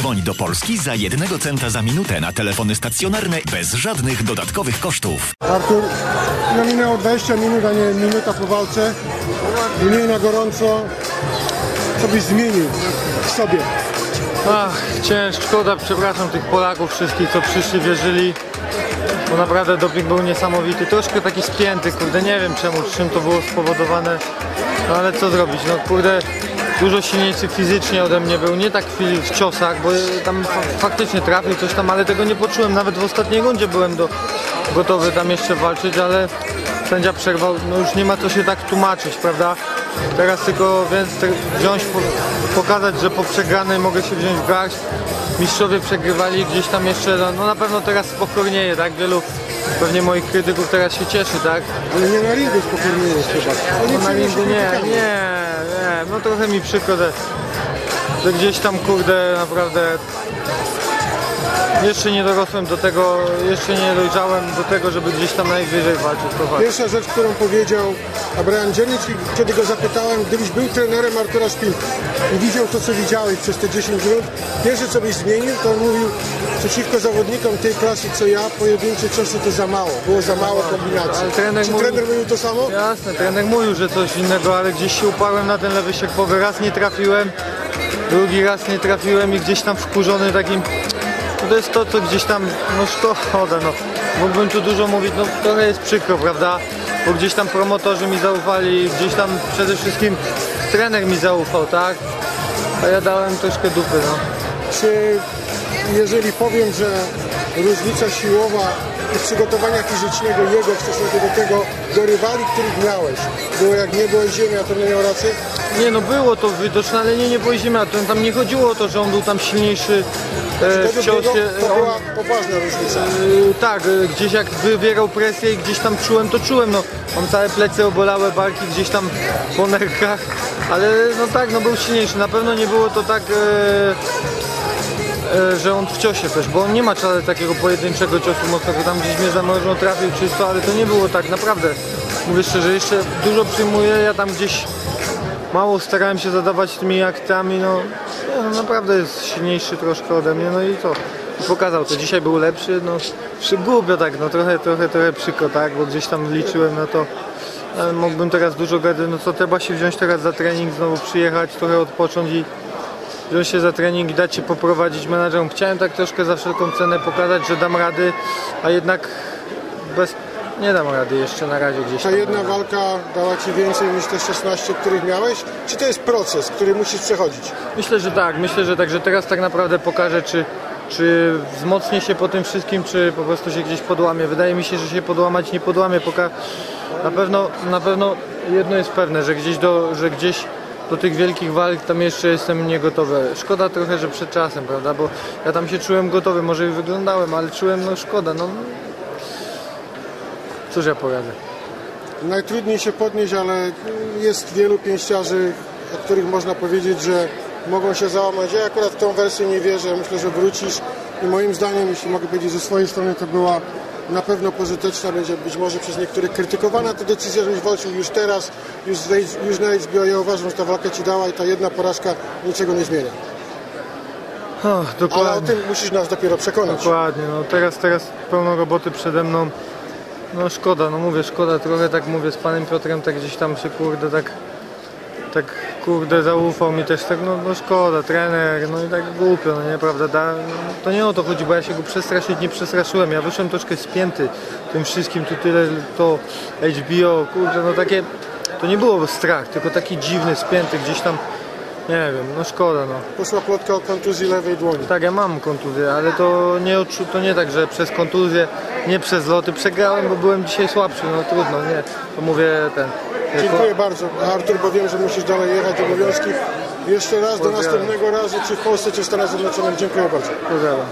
Dzwoń do Polski za jednego centa za minutę na telefony stacjonarne bez żadnych dodatkowych kosztów. Artur, no minęło 20 minut, a nie minuta po walce. Mniej na gorąco. Co byś zmienił w sobie? Ach, ciężko, szkoda, przepraszam tych Polaków wszystkich, co przyszli, wierzyli. Bo naprawdę doping był niesamowity. Troszkę taki spięty, kurde, nie wiem czemu, czym to było spowodowane. No ale co zrobić, no kurde, dużo silniejszy fizycznie ode mnie był. Nie tak w, ciosach, bo tam fa- faktycznie trafił coś tam, ale tego nie poczułem. Nawet w ostatniej rundzie byłem do, gotowy tam jeszcze walczyć, ale sędzia przerwał. No już nie ma co się tak tłumaczyć, prawda? Teraz tylko więc wziąć, po, pokazać, że po przegranej mogę się wziąć w garść. Mistrzowie przegrywali gdzieś tam jeszcze, no, no na pewno teraz spokojnieje, tak? Wielu pewnie moich krytyków teraz się cieszy, tak? Ale nie na ringu spokojnie jest chyba. Oni No na ringu nie, nie, no trochę mi przykro, że, że gdzieś tam kurde naprawdę jeszcze nie dorosłem do tego, jeszcze nie dojrzałem do tego, żeby gdzieś tam najwyżej walczyć. Pierwsza rzecz, którą powiedział Abraham Dziennik, kiedy go zapytałem, gdybyś był trenerem Artura Szpilki i widział to, co widziałeś przez te 10 minut, pierwsze, co byś zmienił, to on mówił, przeciwko zawodnikom tej klasy, co ja, pojedyncze ciosy to za mało, było za mało kombinacji. Ale trener Czy mówił- trener mówił to samo? Jasne, trener mówił, że coś innego, ale gdzieś się uparłem na ten lewy sierpowy. Raz nie trafiłem, drugi raz nie trafiłem i gdzieś tam wkurzony takim... To jest to, co gdzieś tam, no szkoda, no. Mógłbym tu dużo mówić, no trochę jest przykro, prawda? Bo gdzieś tam promotorzy mi zaufali, gdzieś tam przede wszystkim trener mi zaufał, tak? A ja dałem troszkę dupy, no. Czy jeżeli powiem, że różnica siłowa i przygotowania fizycznego jego w stosunku do tego, do rywali, których miałeś, było jak niebo i ziemia, to nie miał rację? Nie no, było to widoczne, ale nie, nie powiedzimy, a to tam nie chodziło o to, że on był tam silniejszy e, w Według niego ciosie. to On- była poważna różnica. Yy, tak, gdzieś jak wywierał presję i gdzieś tam czułem, to czułem, no mam całe plecy obolałe, barki gdzieś tam po nerkach, ale no tak, no był silniejszy, na pewno nie było to tak, że on w ciosie też, bo on nie ma wcale takiego pojedynczego ciosu mocnego, tam gdzieś mnie za mocno trafił czysto, ale to nie było tak, naprawdę, mówię szczerze, jeszcze dużo przyjmuję, ja tam gdzieś mało starałem się zadawać tymi aktami, no, nie, no naprawdę jest silniejszy troszkę ode mnie, no i? I pokazał to, dzisiaj był lepszy, no głupio tak, no trochę, trochę, trochę przykro, tak, bo gdzieś tam liczyłem na to, mógłbym teraz dużo gady, no co trzeba się wziąć teraz za trening, znowu przyjechać, trochę odpocząć i wziąć się za trening i dać się poprowadzić menadżerom. Chciałem tak troszkę za wszelką cenę pokazać, że dam rady, a jednak bez, nie dam rady jeszcze na razie gdzieś Ta jedna walka dała Ci więcej niż te 16, których miałeś? Czy to jest proces, który musisz przechodzić? Myślę, że tak, myślę, że tak, że teraz tak naprawdę pokażę, czy, czy wzmocnię się po tym wszystkim, czy po prostu się gdzieś podłamię. Wydaje mi się, że się podłamać nie podłamię, poka... na pewno, na pewno jedno jest pewne, że gdzieś do, że gdzieś do tych wielkich walk tam jeszcze jestem niegotowy. Szkoda trochę, że przed czasem, prawda, bo ja tam się czułem gotowy, może i wyglądałem, ale czułem, no szkoda, no cóż ja poradzę. Najtrudniej się podnieść, ale jest wielu pięściarzy, o których można powiedzieć, że mogą się załamać. Ja akurat w tą wersję nie wierzę. Myślę, że wrócisz i moim zdaniem, jeśli mogę powiedzieć ze swojej strony, to była na pewno pożyteczna, będzie być może przez niektórych krytykowana ta decyzja, żebyś walczył już teraz, już, już na HBO. Ja uważam, że ta walka Ci dała i ta jedna porażka niczego nie zmienia. O, Ale o tym musisz nas dopiero przekonać. Dokładnie, no teraz, teraz pełno roboty przede mną. No szkoda, no mówię, szkoda trochę, tak mówię z panem Piotrem, tak gdzieś tam się kurde tak, tak kurde zaufał mi też tak, no, no szkoda, trener, no i tak głupio, no nie, prawda, da, no, to nie o to chodzi, bo ja się go przestraszyć nie przestraszyłem, ja wyszłem troszkę spięty tym wszystkim, tu tyle, to HBO, kurde, no takie, to nie było strach, tylko taki dziwny, spięty gdzieś tam, nie wiem, no szkoda, no. Poszła plotka o kontuzji lewej dłoni. Tak, ja mam kontuzję, ale to nie, odczu- to nie tak, że przez kontuzję, nie przez loty. Przegrałem, bo byłem dzisiaj słabszy, no trudno, nie. To mówię ten. Dziękuję bardzo. Artur, bo wiem, że musisz dalej jechać obowiązki. Jeszcze raz do następnego razu, czy w Polsce, czy w Stanach Zjednoczonych. Dziękuję bardzo. Pozdrawiam.